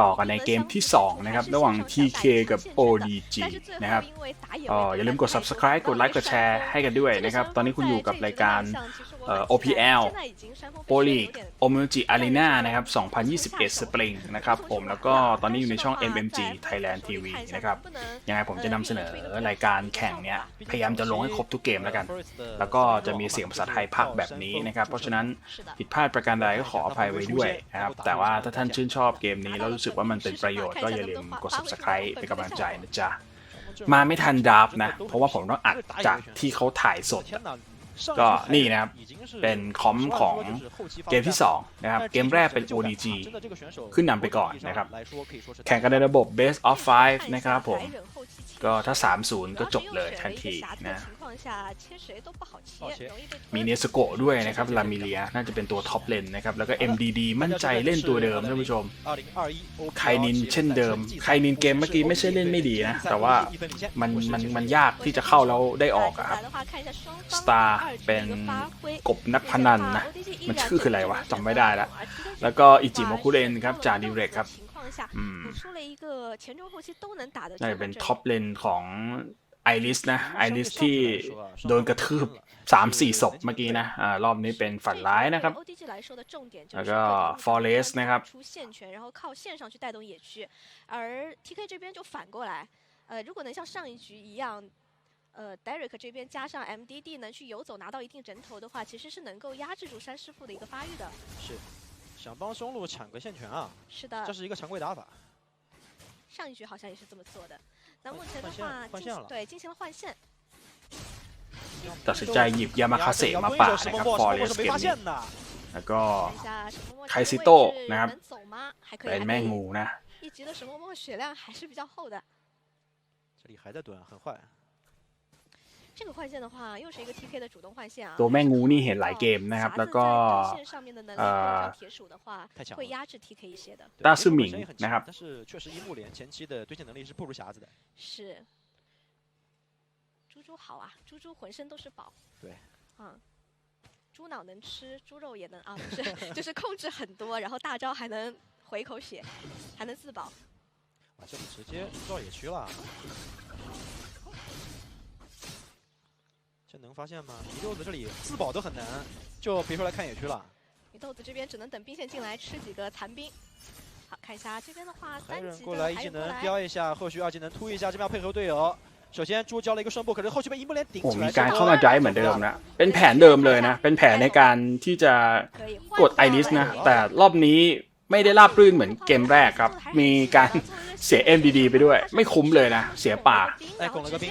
ต่อกันในเกมที่ 2 นะครับ ระหว่าง TK กับ ODG นะครับอออย่าลืมกด subscribe กดไลค์กดแชร์ให้กันด้วยนะครับ ตอนนี้คุณอยู่กับรายการ่ OPL Pro League o m u j i Arena นะครับ 2021 Spring นะครับผมแล้วก็ตอนนี้อยู่ในช่อง MMG Thailand TV นะครับยังไงผมจะนำเสนอรายการแข่งเนี้ยพยายามจะลงให้ครบทุกเกมแล้วกัน แล้วก็จะมีเสียงภาษาไทยภาคแบบนี้นะครับ เพราะฉะนั้นผิดพลาดประการใดก็ขออภัยไว้ด้วยนะครับ แต่ว่าถ้าท่านชื่นชอบเกมนี้แล้วรู้สึกว่ามันเป็นประโยชน์ก็อย่าลืมกด subscribe เป็นกำลังใจนะจ๊ะมาไม่ทันดับนะ เพราะว่าผมต้องอัดจากที่เขาถ่ายสด ก็นี่นะครับ เป็นคอมของเกมที่ 2 นะครับ เกมแรกเป็น ODG ขึ้นนำไปก่อนนะครับ แข่งกันในระบบ best of 5นะครับผม ก็ถ้า 3-0 ก็จบเลยทันทีนะ มีเนสโกะด้วยนะครับ ลามิเลีย น่าจะเป็นตัวท็อปเลนนะครับ แล้วก็ MDD มั่นใจเล่นตัวเดิมท่านผู้ชม ไคนินเช่นเดิม ไคนินเกมเมื่อกี้ไม่ใช่เล่นไม่ดีนะ แต่ว่ามันมันมันยากที่จะเข้าแล้วได้ออกอะครับ สตาร์เป็นกบนักพนันนะ มันชื่อคืออะไรวะจำไม่ได้ละ แล้วก็อิจิโมคุเรนครับจาดิเรกครับ อืมน่าจะเป็นท็อปเลนของไอริสนะ ไอริสที่โดนกระทืบ 3-4ศพเมื่อกี้นะ อ่ารอบนี้เป็นฝันร้ายนะครับ แล้วก็ Forest นะครับ 出线权，然后靠线上去带动野区，而 TK 这边就反过来，呃，如果能像上一局一样， 呃，Derek 这边加上 MDD 能去游走拿到一定人头的话，其实是能够压制住山师傅的一个发育的。是，想帮中路抢个线权啊，是的这，是一个常规打法。上一局好像也是这么做的。那目前的换线话，进换线了行对进行了换线， ตัดสินใจหยิบยามาคาเซมาปาดนะครับ 什么 Forest 是没 เกม 发 นี้ 现的？ แล้วก็ 看一下神默默开西这个位豆置นะครับ 能走吗？还可以， เป็น 还 แม่ 可以。 งูนะ 一局的神默默血量还是比较厚的。这里还在蹲，很坏。 这个换线的话，又是一个 TK 的主动换线啊。 ตัวแม่งูนี่เห็นหลายเกมนะครับ 匣子 แล้วก็ 在根线上面的能力呃或者铁鼠的话太强，了会压制 TK 一些的。对大师敏樱木本身也很นะครับ 强但是确实樱木连前期的对线能力是不如匣子的。是，猪猪好啊，猪猪浑身都是宝。对，嗯，猪脑能吃，猪肉也能啊，不是，就是控制很多，然后大招还能回口血，还能自保。哇，这里直接绕野区了。 这能发现吗？米豆子这里自保都很难，就别说来看野区了。米豆子这边只能等兵线进来吃几个残兵。好看一下这边的话，还三级忍过来，一的还技能忍过来，飙一下，后续二技能突一下，这边要配合队友。首先猪交了一个顺步，可是后续被樱木连顶 โอ้ 起 มี 来。 การ 这 เข้า 波 มา drive เหมือนเดิมนะ เป็นแผนเดิมเลยนะ เป็นแผนในการที่จะ 可以 กดไอริสนะ แต่รอบนี้ ไม่ได้ราบรื่นเหมือนเกมแรกครับ มีการเสีย MDD ไปด้วย ไม่คุ้มเลยนะ เสียป่า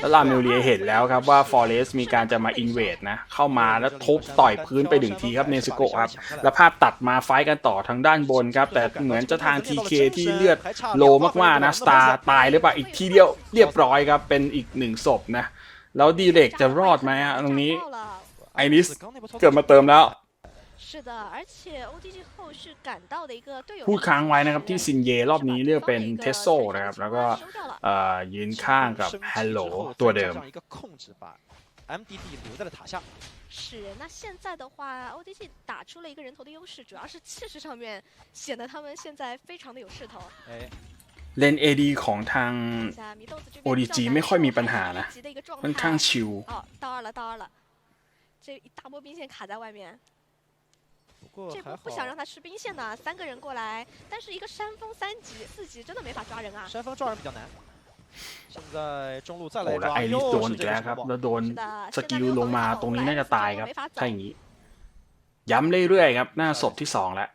แล้วลาเมลเลียเห็นแล้วครับว่าฟอร์เรสมีการจะมาอินเวดนะ เข้ามาแล้วทุบต่อยพื้นไปหนึ่งทีครับเนซุโกะครับ แล้วภาพตัดมาไฟกันต่อทางด้านบนครับ แต่เหมือนจะทาง TK ที่เลือดโลมากๆนะสตาร์ตายหรือเปล่าอีกทีเดียวเรียบร้อยครับ เป็นอีกหนึ่งศพนะ แล้วดีเล็กจะรอดไหมฮะตรงนี้ไอนิสเกิดมาเติมแล้ว 是的，而且 ODG 后续赶到的一个队友 พูดค้างไว้นะครับที่ซินเยรอบนี้เลือกเป็นเทสโซนะครับ แล้วก็เอ่อยืนข้างกับ 升级 ฮัลโหล 之后 ตัว 再 เดิม 加上一个控制，把 MDD 留在了塔下。是，那现在的话，ODG 打出了一个人头的优势，主要是气势上面显得他们现在非常的有势头。哎， เลน AD ของทาง 看一下米豆子这边 ODG 上单ไม่ค่อยมี 还 ปัญหา 是 นะ 一级的一个状 ค่อนข้าง 态。 ชิล 哦，到二了，到二了，这一大波兵线卡在外面，不 过这波还好不想让他吃兵线呢，三个人过来，但是一个山峰三级、四级真的没法抓人啊。山峰抓人比较难。现在中路再 โอ้ 来 แล้ว 抓， ไอริสโด 又 น 是 อีก 这 แล้ว 个 ครับ 什 แล้ 么 วโดน 是的， ส 现在 กิล 没有 ล 防 ง 御 มา 好 ตรงนี้ 来 น่าจะ 四 ตาย 级 ครับ 没法 ถ้า 走 อย่างนี้ ย้ำเรื่อยๆครับ หน้าศพที่สองแล้ว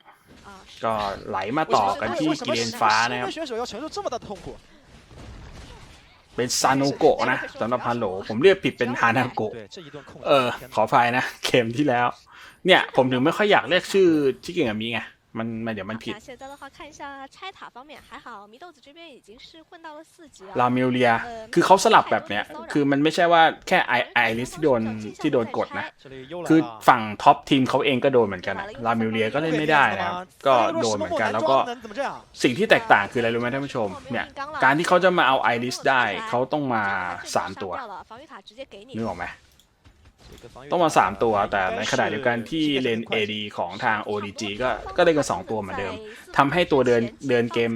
啊，是 ก็ 的 ไหลมาต่อกันที่กิเลนฟ้านะครับ เป็นซานุโกะนะสำหรับฮันโหลผมเรียกผิดเป็นฮานาโกะเออ ขออภัยนะเกมที่แล้ว เนี่ย ผมถึงไม่ค่อยอยากเรียกชื่อที่เก่งกับมีไง มันมันเดี๋ยวมันผิด 那现在的话，看一下拆塔方面还好，祢豆子这边已经是混到了四级了。 ลามิเลีย คือเขาสลับแบบเนี้ย คือมันไม่ใช่ว่าแค่ไอไอริสที่โดนที่โดนกดนะ 这里又来 คือ 了。 ฝั่งท็อปทีมเขาเองก็โดนเหมือนกันอะลามิเลียก็เล่นไม่ได้นะครับ ก็โดนเหมือนกัน แล้วก็ 怎么这样？ สิ่งที่แตกต่างคืออะไรรู้ไหมท่านผู้ชม เนี่ย การที่เขาจะมาเอาไอริสได้ เขาต้องมา 3 ตัว 掉了，防御塔直接给你 นึก。ออกไหม 个防御 ต้องมา 3 ตัวแต่ในขณะเดียวกันที่เลน AD ของทาง ODG ก็ก็ได้กัน2ตัวเหมือนเดิมทำให้ตัวเดินเดินเกม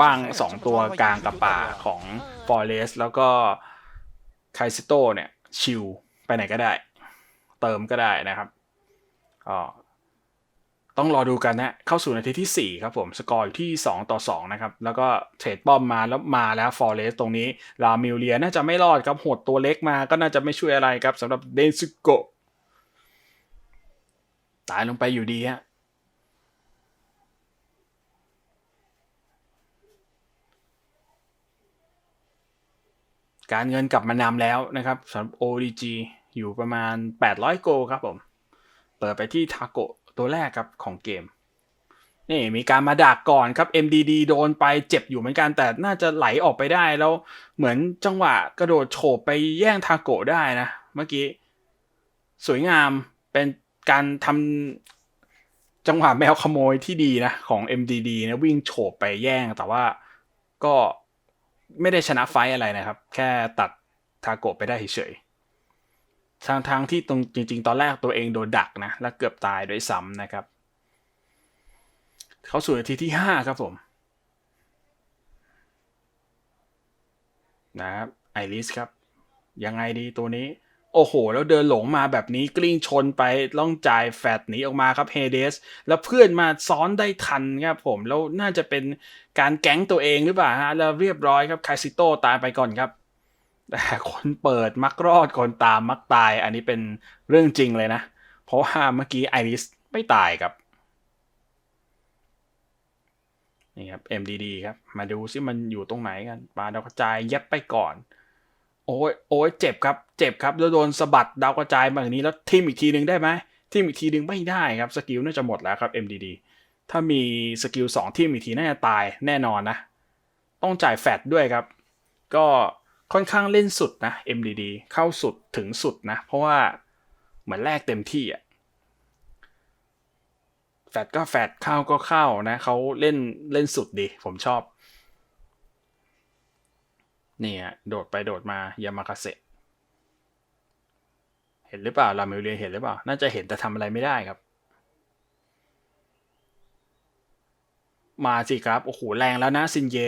ว่าง 2 ตัวกลางกับป่าของ Forest แล้วก็ Kaisito เนี่ย ชิลไปไหนก็ได้ เติมก็ได้นะครับอ๋อ ต้องรอดูกันนะ เข้าสู่นาทีที่ 4 ครับผม สกอร์อยู่ที่ 2 ต่อ 2 นะครับ แล้วก็เทรดป้อมมาแล้วมาแล้ว Forest ตรงนี้ ลามิลเลียน่าจะไม่รอดครับหดตัวเล็กมาก็น่าจะไม่ช่วยอะไรครับสำหรับเดนซุโกะตายลงไปอยู่ดีฮะการเงินกลับมานำแล้วนะครับสำหรับ ODG อยู่ประมาณ 800 โกครับผม เปิดไปที่ทาโกะ ตัวแรกครับของเกม นี่มีการมาดักก่อนครับ MDD โดนไปเจ็บอยู่เหมือนกันแต่น่าจะไหลออกไปได้แล้วเหมือนจังหวะกระโดดโฉบไปแย่งทาโกะได้นะ เมื่อกี้ สวยงามเป็นการทำจังหวะแมวขโมยที่ดีนะ ของ MDD นะวิ่งโฉบไปแย่งแต่ว่าก็ไม่ได้ชนะไฟอะไรนะครับ แค่ตัดทาโกะไปได้เฉย ทางทางที่ตรงจริง ๆ ตอนแรกตัวเองโดนดักนะ และเกือบตายด้วยซ้ำนะครับ เขาสู่นาทีที่ 5 ครับผมนะครับไอริสครับ ยังไงดีตัวนี้ โอ้โห แล้วเดินหลงมาแบบนี้กลิ้งชนไปล่องจ่ายแฟดหนีออกมาครับเฮเดสแล้วเพื่อนมาซ้อนได้ทันครับผม แล้วน่าจะเป็นการแก๊งตัวเองหรือเปล่าฮะแล้วเรียบร้อยครับคาซิโตตายไปก่อนครับ แต่คนเปิดมักรอดคนตามมักตาย อันนี้เป็นเรื่องจริงเลยนะ เพราะว่าเมื่อกี้ไอริสไม่ตายครับนี่ครับ MDD ครับ มาดูซิมันอยู่ตรงไหนกันปาดาวกระจายย็บไปก่อน โอ้ยโอ้ยเจ็บครับ เจ็บครับแล้วโดนสะบัดดาวกระจายมาอย่างนี้แล้วทิมอีกทีหนึ่งได้ไหมทิมอีกทีหนึ่งไม่ได้ครับสกิลน่าจะหมดแล้วครับ MDD ถ้ามีสกิลสองทิมอีกทีน่าจะตายแน่นอนนะ ต้องจ่ายแฟดด้วยครับ ก็ ค่อนข้างเล่นสุดนะ MDD เข้าสุดถึงสุดนะ เพราะว่าเหมือนแรกเต็มที่อะแฟดก็แฟดเข้าก็เข้านะเขาเล่นเล่นสุดดีผมชอบนี่ฮะโดดไปโดดมายามาคาเซเห็นหรือเปล่าลาเมลเลียเห็นหรือเปล่า น่าจะเห็นแต่ทำอะไรไม่ได้ครับ มาสิครับ โอ้โห แรงแล้วนะซินเย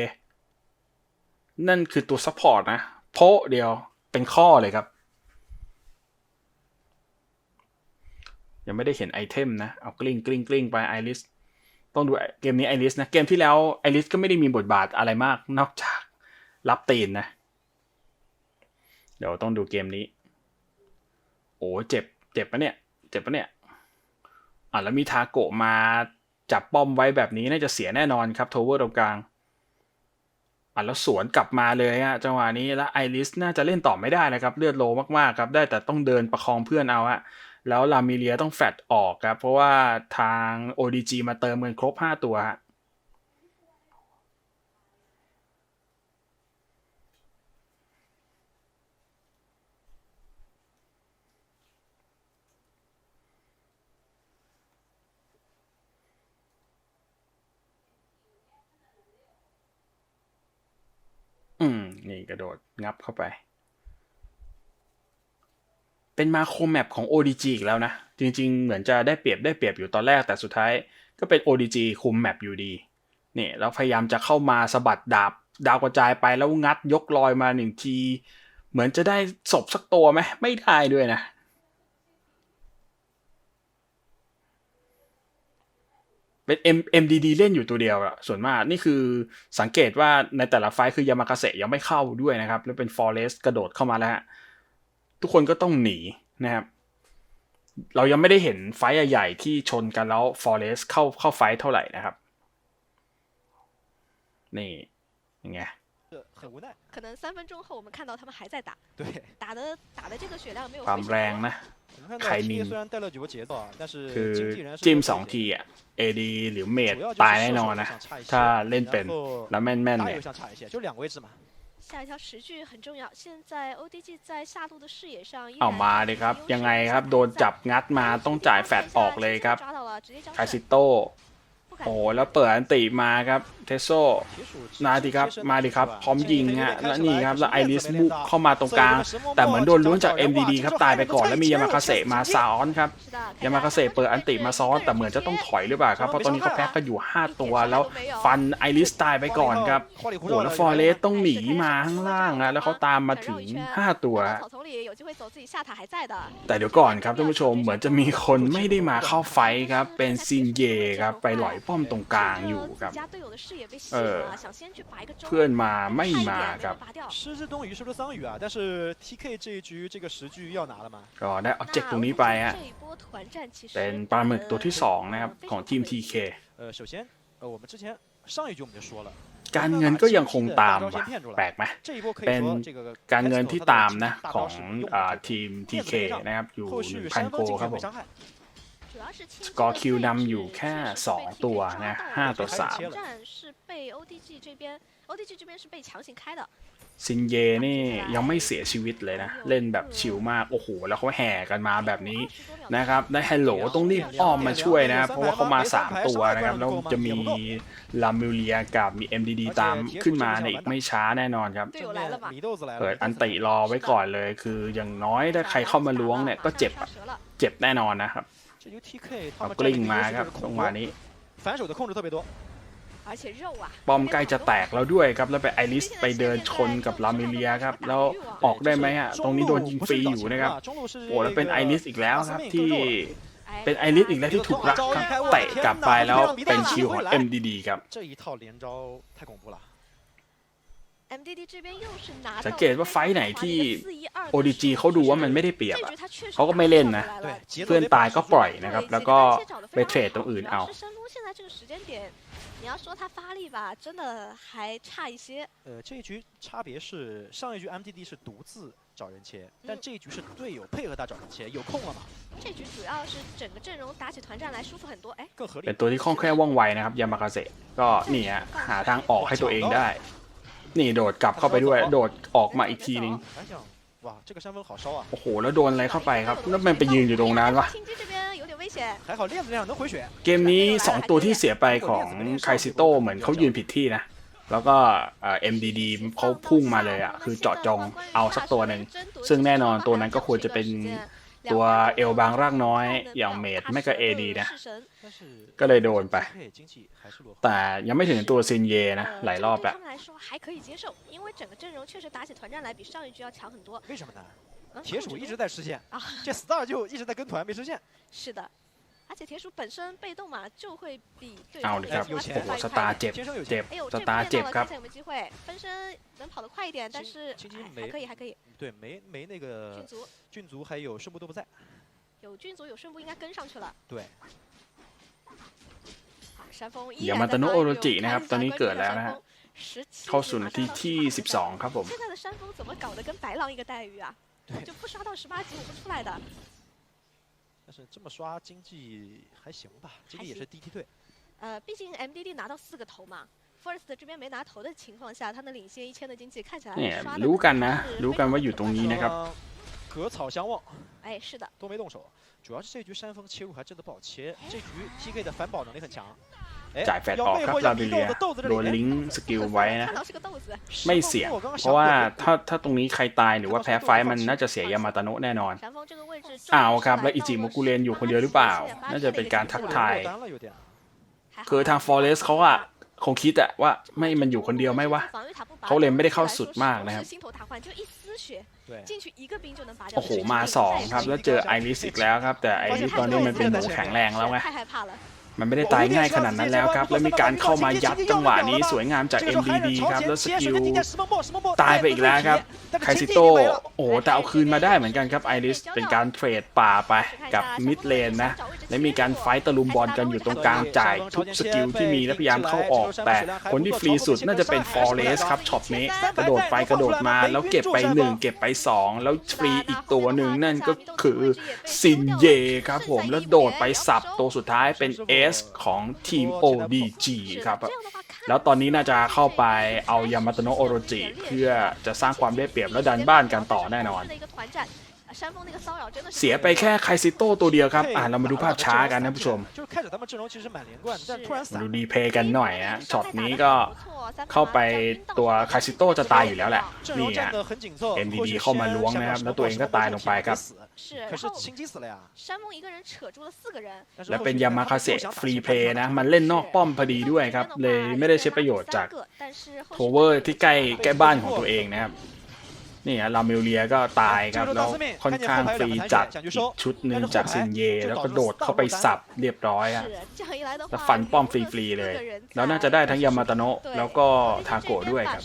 นั่นคือตัวซัพพอร์ตนะโพะเดียวเป็นข้อเลยครับ ยังไม่ได้เห็นไอเทมนะ เอากลิ้งกลิ้งกลิ้งไปไอริสต้องดูเกมนี้ไอริสนะเกมที่แล้วไอริสก็ไม่ได้มีบทบาทอะไรมากนอกจากรับตีนนะ เดี๋ยวต้องดูเกมนี้ โอ้เจ็บเจ็บปะเนี่ย เจ็บปะเนี่ยอะแล้วมีทาโกะมาจับป้อมไว้แบบนี้น่าจะเสียแน่นอนครับโทเวอร์ตรงกลาง อะแล้วสวนกลับมาเลยฮะจังหวะนี้แล้วไอริสน่าจะเล่นต่อไม่ได้นะครับ เลือดโลมากๆครับ ได้แต่ต้องเดินประคองเพื่อนเอาฮะแล้วลามิเลียต้องแฟดออกครับ เพราะว่าทาง ODG มาเติมเงินครบ 5 ตัวฮะอืม นี่กระโดดงับเข้าไป เป็นมาโครแมปของ ODG อีกแล้วนะ จริง ๆ เหมือนจะได้เปรียบได้เปรียบอยู่ตอนแรกแต่สุดท้ายก็เป็น ODG คุมแมปอยู่ดีนี่แล้วพยายามจะเข้ามาสะบัดดาบดาวกระจายไปแล้วงัดยกลอยมาหนึ่งที เหมือนจะได้ศพสักตัวไหมไม่ได้ด้วยนะ เป็น M MDD เล่นอยู่ตัวเดียวอะส่วนมากนี่คือสังเกตว่าในแต่ละไฟล์คือยามากาเสะยังไม่เข้าด้วยนะครับ แล้วเป็น Forest กระโดดเข้ามาแล้วฮะ ทุกคนก็ต้องหนีนะครับ เรายังไม่ได้เห็นไฟท์ใหญ่ๆที่ชนกันแล้ว Forest เข้าเข้าไฟท์เท่าไหร่นะครับ นี่ยังไง 是很无奈。可能三分钟后我们看到他们还在打，对，打的打的这个血量没有 ความ 回血 แรง 多 นะ 我们看到凯 TK 宁虽然带了几波节奏啊，但是 คือ 经纪人是 จิ้ม 优势 สอง 一点 ทีอะ AD หรือเมด 主要就 ตาย 是 แน่ 射 น 手 อน 流 นะ 上差一些， ถ้าเล่นเป็น 然后 แล้วแม่นๆ 打 เนี่ย 野上差一些，就两个位置嘛。下一条十句很重要。现在 ODG 在下路的视野上依 เอา 然 มาเลยครับ ยังไงครับ โดนจับงัดมาต้องจ่ายแฟดออกเลยครับ 抓到了直接交 คา 换 ซิโต 不敢 โอ้แล้วเปิดอันติมาครับเทสโซนาดีครับมาดีครับพร้อมยิงฮะและนี่ครับแล้วไอริสบุกเข้ามาตรงกลาง แต่เหมือนโดนลุ้นจาก MDD ครับตายไปก่อนแล้วมียามาคาเซมาซ้อนครับยามาคาเซเปิดอันติมาซ้อนแต่เหมือนจะต้องถอยหรือเปล่าครับเพราะตอนนี้เขาแพ็กก็อยู่ 5 ตัวแล้วฟันไอริสตายไปก่อนครับโอ้แล้วฟอร์เรสต้องหนีมาข้างล่างนะแล้วเขาตามมาถึง 5 ตัว แต่เดี๋ยวก่อนครับท่านผู้ชมเหมือนจะมีคนไม่ได้มาเข้าไฟครับเป็นซินเยครับไปหลอยป้อมตรงกลางอยู่ครับเออเพื่อนมาไม่มาครับชื่อจีดงยูชื่อจีซังยูอะแต่是 TK 这一局这个十局要拿了吗ก็ได้ออบเจกตตรงนี้ไปฮะเป็นปลาหมึกตัวที่สองนะครับของทีม TK การเงินก็ยังคงตามว่ะแปลกไหมเป็นการเงินที่ตามนะของทีม TK นะครับอยู่พันโกครับผม สกอร์คิวนำอยู่แค่ 2 ตัวนะ5ต่อ3ซินเยนี่ยังไม่เสียชีวิตเลยนะ เล่นแบบชิวมาก โอ้โห แล้วเขาแห่กันมาแบบนี้นะครับ ได้ฮัลโหลต้องรีบอ้อมมาช่วยนะ เพราะว่าเขามา 3 ตัวนะครับ แล้วจะมีลามิเลียกับมี MDD ตามขึ้นมาในอีกไม่ช้าแน่นอนครับ เปิดอันติรอไว้ก่อนเลย คืออย่างน้อยถ้าใครเข้ามาล้วงเนี่ยก็เจ็บเจ็บแน่นอนนะครับ 这局 TK 他 เอา 们 กลิ้ง 战略 มา 优势 ครับ 就是 ตรง 控 มา 球 นี้ 反手的控制特别多，而且肉啊 ป้อมใกล้จะแตกแล้วด้วยครับ แล้วไปไอริสไปเดินชนกับลามิเลียครับ แล้วออกได้ไหมฮะ ตรงนี้โดนยิงฟรีอยู่นะครับ โอ้แล้วเป็นไอริสอีกแล้วครับที่ เป็นไอริสอีกแล้วที่ถูกรักครับเตะกลับไปแล้วเป็นคิวของ MDD ครับ สังเกตว่าไฟท์ไหนที่ 4-1-2 ODG เขาดูว่ามันไม่ได้เปรียบ 这 อะ 局他确实 เขาก็ไม่เล่นนะ 打上来了 对，节奏 เพื่อน 得 ตาย 把 ก็ 持 ปล่อย 住 นะครับ 对 แล้ว 其实 ก็ 他切找得 ไป 非常 เทรดตรง 好 อื่น 主 เอา 要是山东现在这个时间点，你要说他发力吧，真的还差一些。呃，这一局差别是上一局 MDD 是独自找人切，但嗯这一局是队友配合他找人切，有空了嘛，这局主要是整个阵容打起团战来舒服很多。哎，更合理 เป็น。ตัวที่คล่องแคล่วว่องไวนะครับยามาคาเซก็นี่ฮะหาทางออกให้ตัวเองได้ นี่โดดกลับเข้าไปด้วย โดดออกมาอีกทีนึงโอ้โหแล้วโดนอะไรเข้าไปครับแล้วมันไปยืนอยู่ตรงนั้นวะเกมนี้ 2 ตัวที่เสียไปของไคซิโตเหมือนเขายืนผิดที่นะ แล้วก็เอ็มดีดีเขาพุ่งมาเลยอะ คือเจาะจงเอาสักตัวหนึ่งซึ่งแน่นอนตัวนั้นก็ควรจะเป็น ตัวเอลบางร่างน้อย อย่างเมดไม่ก็เอดีนะ 但是 ก็เลยโดนไป 配经济还是落后。 แต่ยังไม่ถึงตัวซินเยนะ หลายรอบ 对 แล้ว 他们来说还可以接受，因为整个阵容确实打起团战来比上一局要强很多。为什么呢？嗯铁鼠一直在吃线啊，这 Star 就一直在跟团没吃线。是的，而 且铁鼠本身被动嘛，就会比队เอา 友 ดิครับ 的 有 发 钱 起 โอ้โห 快 ส 一 ตา 快 ร์เจ็บ 天生有 เจ็ 钱 บ，哎呦， ส 这 ตาร์ 边 เจ็บ 练到 ครั 了， บ 看一下有没有机会，分身能跑得快一点，但青是青青哎没还可以还可以，对，没没那郡个族郡族还有顺步都不在。有郡族有顺步应该跟上去了。对，好，山峰依 ยา 然 มา 在 ตาโน 发 โอ 育 โร 我 จิ 们 นะครับ 看一 ตอน 下 นี้ 关 เกิด 注 แล้ว 山 นะฮะ 峰十七 เข้าสู่นาทีที่ 12 ครับผม 现在的山峰怎么搞得跟白狼一个待遇啊？对就不刷到十八级我不出来的。 但是这么刷经济还行吧，经济也是第一梯队。呃，毕竟 MDD 拿到四个头嘛，First 这边没拿头的情况下，他能领先一千的经济，看起来 เนี่ย 刷的 รู้กันนะ 是 รู้ 非 กัน 常 ว่า 的 อยู่ตรงนี้นะครับ 双方隔草相望，哎，是的，都没动手。主要是这局山峰切入还真的不好切，这局 TK 的反保能力很强。 จ่ายแฟตออกครับลาเบเรียโดนลิงก์สกิลไว้นะ ไม่เสี่ยง เพราะว่าถ้าถ้าตรงนี้ใครตายหรือว่าแพ้ไฟมันน่าจะเสียยามาตาโนะแน่นอนอ้าวครับ แล้วอิจิโมกุเรนอยู่คนเดียวหรือเปล่า น่าจะเป็นการทักทาย คือทางฟอร์เรสเขาอะคงคิดอะว่าไม่มันอยู่คนเดียวไม่วะเขาเลยไม่ได้เข้าสุดมากนะครับโอ้โหมาสองครับ แล้วเจอไอริสอีกแล้วครับ แต่ไอริสตอนนี้มันเป็นหมูแข็งแรงแล้วไง มันไม่ได้ตายง่ายขนาดนั้นแล้วครับ แล้วมีการเข้ามายัดจังหวะนี้สวยงามจาก MBD ครับ แล้วสกิลตายไปอีกแล้วครับไคซิโตโอ้แต่เอาคืนมาได้เหมือนกันครับไอริสเป็นการเทรดป่าไปกับมิดเลนนะ และมีการไฟต์ตะลุมบอลกันอยู่ตรงกลางจ่ายทุกสกิลที่มีและพยายามเข้าออก แต่คนที่ฟรีสุดน่าจะเป็นฟอร์เรสครับช็อตนี้กระโดดไปกระโดดมาแล้วเก็บไปหนึ่งเก็บไปสองแล้วฟรีอีกตัวหนึ่งนั่นก็คือซินเยครับผมแล้วโดดไปสับตัวสุดท้ายเป็นเอสของทีม ODG ครับแล้วตอนนี้น่าจะเข้าไปเอายามาโตโนโอโรจิ เพื่อจะสร้างความได้เปรียบและดันบ้านกันต่อแน่นอน เสียไปแค่ไคซิโต้ตัวเดียวครับ อ่าเรามาดูภาพช้ากันนะผู้ชมดูดีเพย์กันหน่อยนะช็อตนี้ก็เข้าไปตัวไคซิโต้จะตายอยู่แล้วแหละ นี่ฮะเอ็นดีดีเข้ามาล้วงนะครับ แล้วตัวเองก็ตายลงไปครับและเป็นยามาคาเซฟรีเพย์นะ มันเล่นนอกป้อมพอดีด้วยครับ เลยไม่ได้ใช้ประโยชน์จากทัวเวอร์ที่ใกล้ใกล้บ้านของตัวเองนะครับ นี่ลาเมลเลียก็ตายครับแล้วค่อนข้างฟรีจัดชุดหนึ่งจากซินเย แล้วก็โดดเข้าไปสับเรียบร้อยอะแล้วฟันป้อมฟรีๆเลย แล้วน่าจะได้ทั้งยามาตโนะแล้วก็ทาโกะด้วยครับ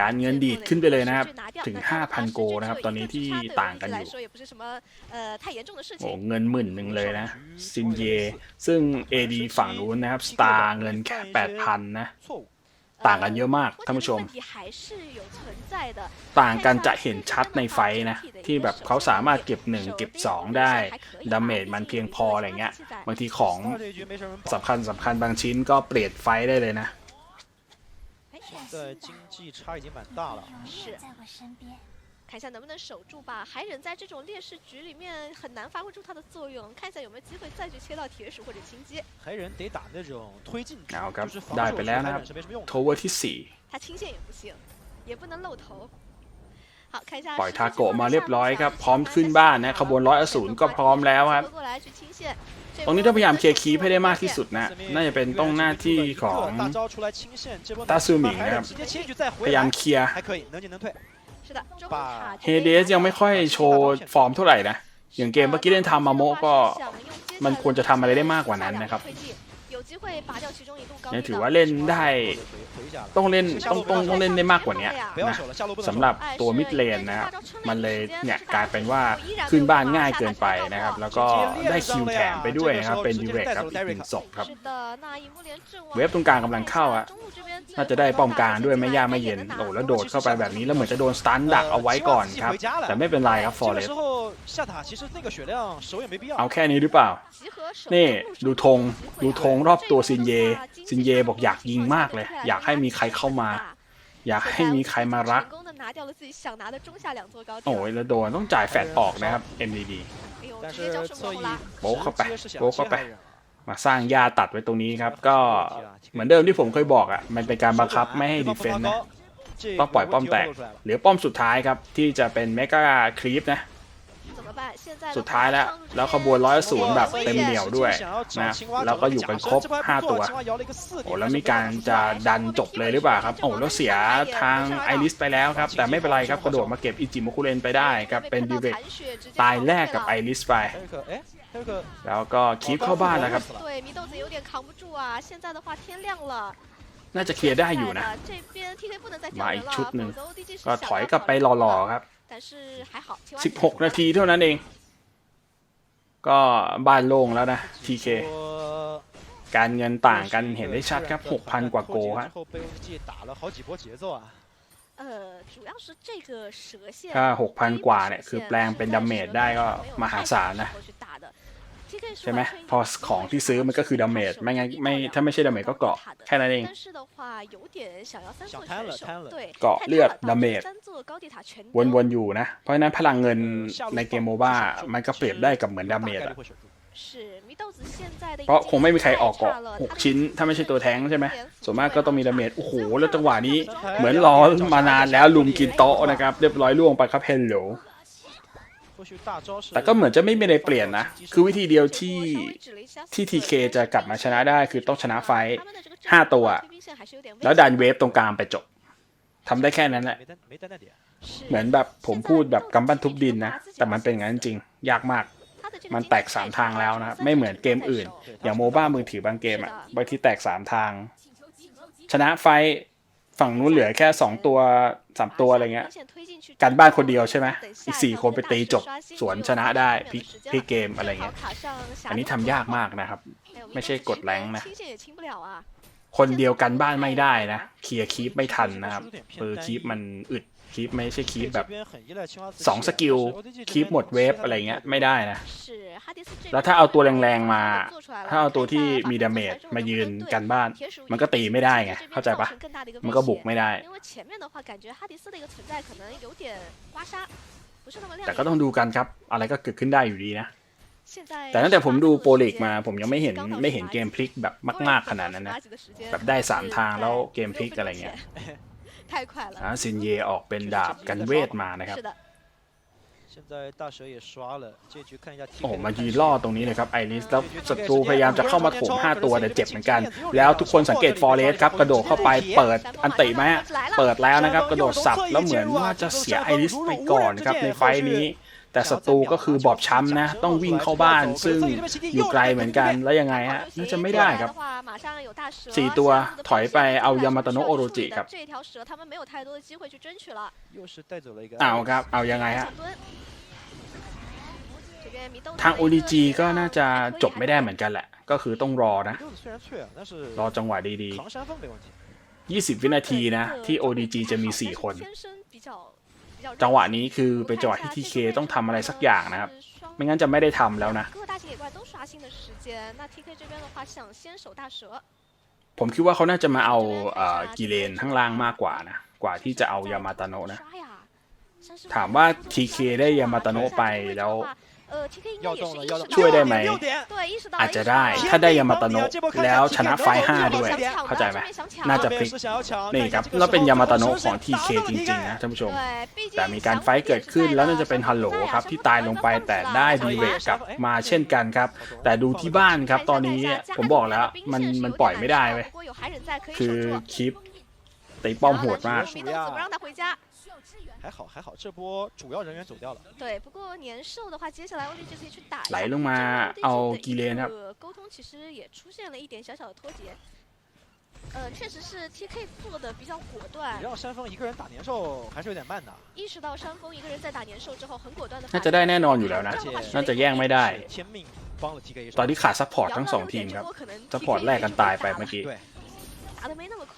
การเงินดีดขึ้นไปเลยนะครับ ถึง 5,000 โกนะครับ ตอนนี้ที่ต่างกันอยู่โอ้เงินหมื่นหนึ่งเลยนะซินเย ซึ่ง AD ฝั่งนู้นนะครับสตาร์เงินแค่8,000นะ ต่างกันเยอะมากท่านผู้ชม 问题还是有存在的。 ต่างกันจะเห็นชัดในไฟท์นะ ที่แบบเขาสามารถเก็บ 1 เก็บ 2 ได้ ดาเมจมันเพียงพออะไรเงี้ย บางทีของ 二这一局没什么人保。 สำคัญสำคัญบางชิ้นก็เปลี่ยนไฟท์ได้เลยนะ 哎，的经济差已经蛮大了。是在我身边。 看一下能不能守住吧。海忍在这种劣势局里面很难发挥出它的作用，看一下有没有机会再去切到铁鼠或者青阶。还人得打那种推进局， เอาครับ 就是防 ได้ 守 ไป 是 แล้ว 海 นะครับ 忍是没什么用的。 โทเวอร์ที่ 他清线也不行，也不能露头。好，看一下 4 ปล่อยทาโกะมาเรียบร้อยครับ พร้อมขึ้นบ้านนะ ขบวนร้อยอสูรก็พร้อมแล้วครับ 过来去清线 ตรงนี้ต้องพยายามเคลียร์คีปให้ได้มากที่สุดนะ น่าจะเป็นต้องหน้าที่ของ 大招出来清线，这波大素敏把海忍นะครับ 直接切进去再 พ 回 ยายาม 来， เคลียร์ เฮเดสยังไม่ค่อยโชว์ฟอร์มเท่าไหร่นะ อย่างเกมเมื่อกี้เล่นทำมาโมก็มันควรจะทำอะไรได้มากกว่านั้นนะครับ เนี่ยถือว่าเล่นได้ต้องเล่นต้องต้องต้องเล่นได้มากกว่านี้นะสำหรับตัวมิดเลนนะครับมันเลยเนี่ยกลายเป็นว่าขึ้นบ้านง่ายเกินไปนะครับ แล้วก็ได้คิวแถมไปด้วยนะครับ เป็นดีเรกครับอีกศพครับ เว็บตรงกลางกำลังเข้าอะน่าจะได้ป้อมกลางด้วยไม่ยากไม่เย็นโอ้แล้วโดดเข้าไปแบบนี้แล้วเหมือนจะโดนสตันดักเอาไว้ก่อนครับ แต่ไม่เป็นไรครับฟอร์เรสเอาแค่นี้หรือเปล่า นี่ดูธงดูธงรอบตัวซินเย ซินเยบอกอยากยิงมากเลย อยากให้มีใครเข้ามา อยากให้มีใครมารัก โอ้ยแล้วโดนต้องจ่ายแฟดออกนะครับ MDD โบ๊เข้าไปโบ๊เข้าไป มาสร้างยาตัดไว้ตรงนี้ครับ ก็เหมือนเดิมที่ผมเคยบอกอะ มันเป็นการบังคับไม่ให้ดีเฟนต์นะ ต้องปล่อยป้อมแตก หรือป้อมสุดท้ายครับที่จะเป็นเมกาครีปนะ สุดท้ายแล้ว แล้วขบวนร้อยศูนย์แบบเต็มเหนียวด้วยนะแล้วก็อยู่กันครบ 5 ตัวโอ้แล้วมีการจะดันจบเลยหรือเปล่าครับโอ้แล้วเสียทางไอริสไปแล้วครับ แต่ไม่เป็นไรครับกระโดดมาเก็บอิจิโมคุเรนไปได้ครับเป็นดิเวกตายแรกกับไอริสไปแล้วก็คีบเข้าบ้านแล้วครับน่าจะเคลียร์ได้อยู่นะ มาอีกชุดหนึ่งก็ถอยกลับไปหล่อๆครับ สิบหกนาทีเท่านั้นเอง ก็บ้านโล่งแล้วนะ TK การเงินต่างกันเห็นได้ชัดครับหกพันกว่าโกฮะถ้าหกพันกว่าเนี่ยคือแปลงเป็นดาเมจได้ก็มหาศาลนะ ใช่ไหมพอของที่ซื้อมันก็คือดาเมจไม่งั้นไม่ถ้าไม่ใช่ดาเมจก็เกาะแค่นั้นเองเกาะเลือดดาเมจวนๆอยู่นะ เพราะฉะนั้นพลังเงินในเกมโมบ้ามันก็เปรียบได้กับเหมือนดาเมจอะเพราะคงไม่มีใครออกเกาะหกชิ้น ถ้าไม่ใช่ตัวแท้งใช่ไหมส่วนมากก็ต้องมีดาเมจโอ้โหแล้วจังหวะนี้เหมือนรอมานานแล้วลุมกินโต๊ะนะครับ เรียบร้อยล่วงไปครับเฮลโหล แต่ก็เหมือนจะไม่มีอะไรเปลี่ยนนะ คือวิธีเดียวที่ที่ทีเคจะกลับมาชนะได้คือต้องชนะไฟห้าตัว แล้วดันเวฟตรงกลางไปจบทำได้แค่นั้นแหละ เหมือนแบบผมพูดแบบกำปั้นทุบดินนะ แต่มันเป็นงั้นจริง ยากมาก มันแตกสามทางแล้วนะ ไม่เหมือนเกมอื่น อย่างโมบ้ามือถือบางเกมอะบางทีแตกสามทาง ชนะไฟ ฝั่งนู้นเหลือแค่สองตัวสามตัวอะไรเงี้ยกันบ้านคนเดียวใช่ไหมอีกสี่คนไปตีจบสวนชนะได้พลิพเกมอะไรเงี้ยอันนี้ทำยากมากนะครับ ไม่ใช่กดแรงนะคนเดียวกันบ้านไม่ได้นะเคลียร์คีปไม่ทันนะครับเออคีปมันอึด คีปไม่ใช่คีปแบบสองสกิลคีปหมดเวฟอะไรเงี้ยไม่ได้นะ แล้วถ้าเอาตัวแรงๆมา ถ้าเอาตัวที่มีดาเมจมายืนกันบ้าน มันก็ตีไม่ได้ไง เข้าใจปะมันก็บุกไม่ได้ แต่ก็ต้องดูกันครับ อะไรก็เกิดขึ้นได้อยู่ดีนะแต่ตั้งแต่ผมดูโปรลิกมาผมยังไม่เห็นไม่เห็นเกมพลิกแบบมาก ๆขนาดนั้นนะ แบบได้สามทางแล้วเกมพลิกอะไรเงี้ย 太快了 อ่าซินเยออกเป็นดาบกันเวทมานะครับ 是的现在大蛇也刷了，这局看一下 TK โอ้โห 的 มา 态 ยืน 势 ล่อตรงนี้เลยครับไอริสแล้วศัตรูพยายามจะเข้ามาโถม5ตัวแต่เจ็บเหมือนกัน แล้วทุกคนสังเกตฟอเรสครับกระโดดเข้าไปเปิดอันติไหมฮะเปิดแล้วนะครับ กระโดดสับแล้วเหมือนว่าจะเสียไอริสไปก่อนครับในไฟท์นี้ แต่ศัตรูก็คือบอบช้ำนะ ต้องวิ่งเข้าบ้านซึ่งอยู่ไกลเหมือนกันแล้วยังไงฮะน่าจะไม่ได้ครับสี่ตัวถอยไปเอายามาตโนโอโรจิครับเอาครับเอายังไงฮะทางโอริจีก็น่าจะจบไม่ได้เหมือนกันแหละ ก็คือต้องรอนะ รอจังหวะดีๆ 20 วินาทีนะ ที่ ODG จะมี 4 คน จังหวะนี้คือเป็นจังหวะที่ทีเคต้องทำอะไรสักอย่างนะครับ ไม่งั้นจะไม่ได้ทำแล้วนะ ผมคิดว่าเขาน่าจะมาเอาเอ่อกิเลนข้างล่างมากกว่านะ กว่าที่จะเอายามาตโนะนะ ถามว่าทีเคได้ยามาตโนะไปแล้ว 呃 TK 应该要也是动了，要动了。意识到ช่วยได้ไหม 六点，对意识到 อาจจะ 意识到 ได้ 了 ถ้าได้ยามาตาโนะแล้วชนะไฟท์ห้าด้วย 想抢的 เข้าใจไหม 这边想抢 น่าจะ 这 พลิ 边 ก 是想要抢， นี่ 看一 ครับ 下这个 แล้วเป็น 时候 ยามาตาโนะ 同时 ของ 打 TK 到了จริงๆ นะ TK ท่านผู้ชม 对毕竟 แต่มีการไฟท์เกิดขึ้นแล้วน่าจะเป็นฮัลโหลครับที่ตายลงไปแต่ได้ดีเวกกลับมาเช่นกันครับ แต่ดูที่บ้านครับตอนนี้ผมบอกแล้วมันมันปล่อยไม่ได้เว้ย คือคลิปตีป้อมโหดมาก 迷豆子不让他回家。 还好还好，这波主要人员走掉了。对，不过年兽的话，接下来 ODG 可以去打一下。 ไหลลงมาเอากีเลนครับ 这个沟通其实也出现了一点小小的脱节。呃，确实是 TK 做的比较果断你，让山峰一个人打年兽还是有点慢的，意识到山峰一个人在打年兽之后，很果断的。 น่าจะได้แน่นอนอยู่แล้วนะ 而且 น่าจะแย่งไม่ได้ 是天命帮了 TK 一 ตอน 手。 ที่ขาดซัพพอร์ตทั้งสองทีมครับ ซัพพอร์ตแลกกันตายไปเมื่อกี้ 对，打的没那么快。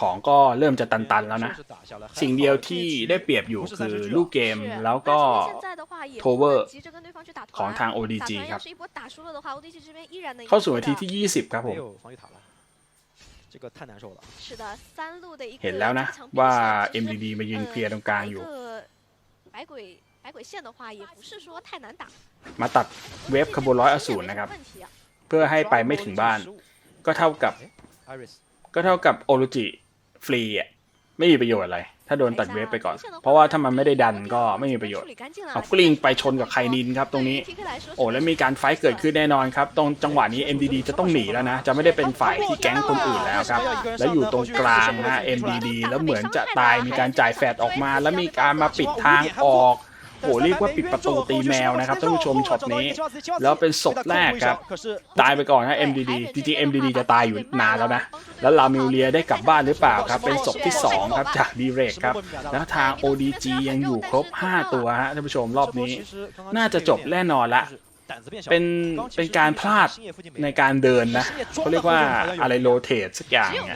ของก็เริ่มจะตันๆแล้วนะ 就是打下来还好 สิ่งเดียวที่ได้เปรียบอยู่คือลูกเกม 是 แล้วก็ 那现在的话也不 Tower 能急着跟对方去打团 ของทาง 打 ODG 团 ครั 要 บ 是一波打输了的话，ODG 这边依然能赢 เข้าสู่นาที 的 ที่ 20 ครับผ 没 ม 有防御塔了，这个太难受了。是的，三路的一个 เห็นแล้วนะ 加强兵 ว่า 线其实 MDD มายืนเคลียร์ตรงกลางอยู่ 呃白鬼白鬼线的话，也不是说太难打。 มาตัดเวฟขบวนร้อยอสูรนะครับ เพื่อให้ไปไม่ถึงบ้าน ก็เท่ากับ Iris ก็เท่ากับโอรุจิฟรีอะไม่มีประโยชน์อะไร ถ้าโดนตัดเวฟไปก่อน เพราะว่าถ้ามันไม่ได้ดันก็ไม่มีประโยชน์เอากลิ้งไปชนกับไคนินครับตรงนี้ โอ้แล้วมีการไฟท์เกิดขึ้นแน่นอนครับ ตรงจังหวะนี้ MDD จะต้องหนีแล้วนะ จะไม่ได้เป็นฝ่ายที่แก๊งคนอื่นแล้วครับ แล้วอยู่ตรงกลางนะ MDD แล้วเหมือนจะตาย มีการจ่ายแฟดออกมา แล้วมีการมาปิดทางออก โหเรียกว่าปิดประตูตีแมวนะครับท่านผู้ชมช็อตนี้ แล้วเป็นศพแรกครับ ตายไปก่อนนะ MDD จริงๆ MDD จะตายอยู่นานแล้วนะ แล้วลามิลเลียได้กลับบ้านหรือเปล่าครับ เป็นศพที่ 2 ครับจากดีเรกครับ แล้วทาง ODG ยังอยู่ครบ 5 ตัวฮะท่านผู้ชมรอบนี้ น่าจะจบแน่นอนละ เป็นเป็นการพลาดในการเดินนะเขาเรียกว่าอะไรโรเตทสักอย่างเนี่ย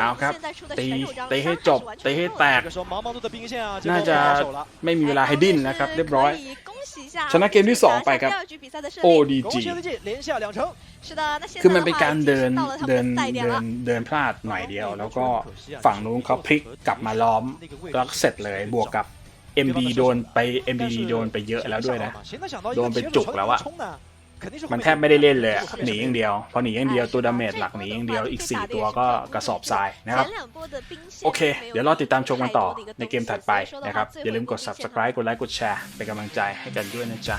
เอาครับตีตีให้จบตีให้แตก น่าจะไม่มีเวลาให้ดิ้นนะครับ เรียบร้อย ชนะเกมที่ 2 ไปครับ ODG คือมันเป็นการเดินเดินเดินเดินพลาดหน่อยเดียว แล้วก็ฝั่งนู้นเขาพลิกกลับมาล้อมแล้วเสร็จเลยบวกกับ เอ็มดีโดนไปเอ็มดีโดนไปเยอะแล้วด้วยนะ โดนไปจุกแล้วอะมันแทบไม่ได้เล่นเลยหนีอย่างเดียว พอหนีอย่างเดียวตัวดาเมจหลักหนีอย่างเดียวอีก 4 ตัวก็กระสอบทรายนะครับ โอเค เดี๋ยวรอติดตามชมกันต่อในเกมถัดไปนะครับ อย่าลืมกด subscribe กดไลค์กดแชร์เป็นกำลังใจให้กันด้วยนะจ๊ะ